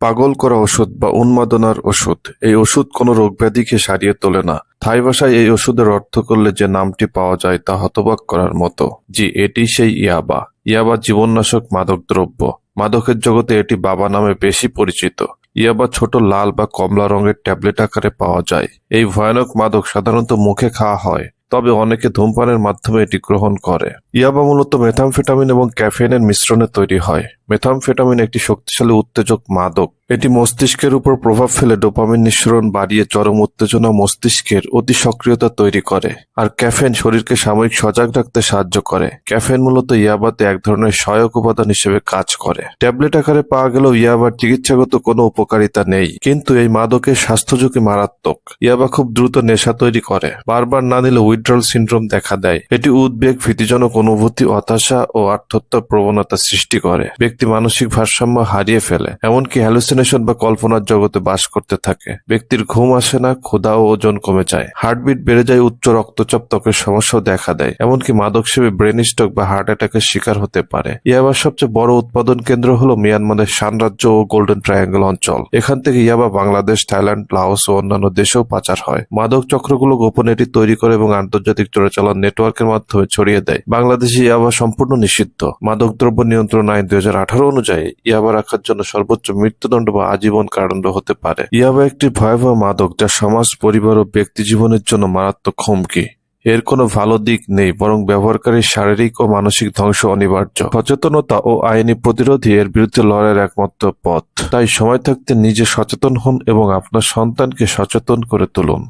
পাগল করা ওষুধ বা উন্মাদনার ওষুধ। এই ওষুধ কোনো রোগব্যাধিকে সারিয়ে তোলে না। থাই ভাষায় এই ওষুধের অর্থ করলে যে নামটি পাওয়া যায় তা হতবাক করার মতো। জি, এটি সেই ইয়াবা। ইয়াবা জীবননাশক মাদক দ্রব্য। মাদকের জগতে এটি বাবা নামে বেশি পরিচিত। ইয়াবা ছোট লাল বা কমলা রঙের ট্যাবলেট আকারে পাওয়া যায়। এই ভয়ানক মাদক সাধারণত মুখে খাওয়া হয়, তবে অনেকে ধূমপানের মাধ্যমে এটি গ্রহণ করে। ইয়াবা মূলত মেথামফেটামিন এবং ক্যাফেইনের মিশ্রণে তৈরি হয়। মেথামফেটামিন একটি শক্তিশালী উত্তেজক মাদক। এটি মস্তিষ্কের উপর প্রভাব ফেলে ডোপামিন নিঃসরণ বাড়িয়ে চরম উত্তেজনা মস্তিষ্কের অতি সক্রিয়তা তৈরি করে, আর ক্যাফেন শরীরকে সাময়িক সজাগ রাখতে সাহায্য করে। ক্যাফেন মূলত ইয়াবাতে এক ধরনের সহায়ক উপাদান হিসেবে কাজ করে। ট্যাবলেট আকারে পাওয়া গেলেও ইয়াবার চিকিৎসাগত কোনো উপকারিতা নেই, কিন্তু এই মাদকের স্বাস্থ্য ঝুঁকি মারাত্মক। ইয়াবা খুব দ্রুত নেশা তৈরি করে, বারবার না নিলে উইথড্রল সিন্ড্রোম দেখা দেয়। এটি উদ্বেগ, ভীতিজনক অনুভূতি, হতাশা ও আত্মহত্যার প্রবণতা সৃষ্টি করে। ব্যক্তি মানসিক ভারসাম্য হারিয়ে ফেলে, এমনকি হ্যালুসিনেশন বা কল্পনার জগতে বাস করতে থাকে। ব্যক্তির ঘুম আসে না, ক্ষুধা ও ওজন কমে যায়। হার্টবিট বেড়ে যায়, উচ্চ রক্তচাপ, ত্বকের সমস্যাও দেখা দেয়। এমনকি মাদক সেবী ব্রেন স্ট্রোক বা হার্ট অ্যাটাকের শিকার হতে পারে। ইয়াবার সবচেয়ে বড় উৎপাদন কেন্দ্র হলো মিয়ানমারের শান রাজ্য ও গোল্ডেন ট্রায়াঙ্গেল অঞ্চল। এখান থেকে ইয়াবা বাংলাদেশ, থাইল্যান্ড, লাওস ও অন্যান্য দেশেও পাচার হয়। মাদক চক্রগুলো গোপন এটি তৈরি করে এবং আন্তর্জাতিক চোরাচালান নেটওয়ার্কের মাধ্যমে ছড়িয়ে দেয়। বাংলাদেশে ইয়াবা সম্পূর্ণ নিষিদ্ধ। মাদকদ্রব্য নিয়ন্ত্রণ আইন দুই হাজার আঠারো অনুযায়ী ইয়াবা রাখার জন্য সর্বোচ্চ মৃত্যুদণ্ড বা আজীবন কারাদণ্ড হতে পারে। ইয়াবা একটি ভয়াবহ মাদক যা সমাজ, পরিবার ও ব্যক্তি জীবনের জন্য মারাত্মক হুমকি। এর কোনো ভালো দিক নেই, বরং ব্যবহারকারীর শারীরিক ও মানসিক ধ্বংস অনিবার্য। সচেতনতা ও আইনি প্রতিরোধই এর বিরুদ্ধে লড়াইয়ের একমাত্র পথ। তাই সময় থাকতে নিজে সচেতন হন এবং আপনার সন্তানকে সচেতন করে তুলুন।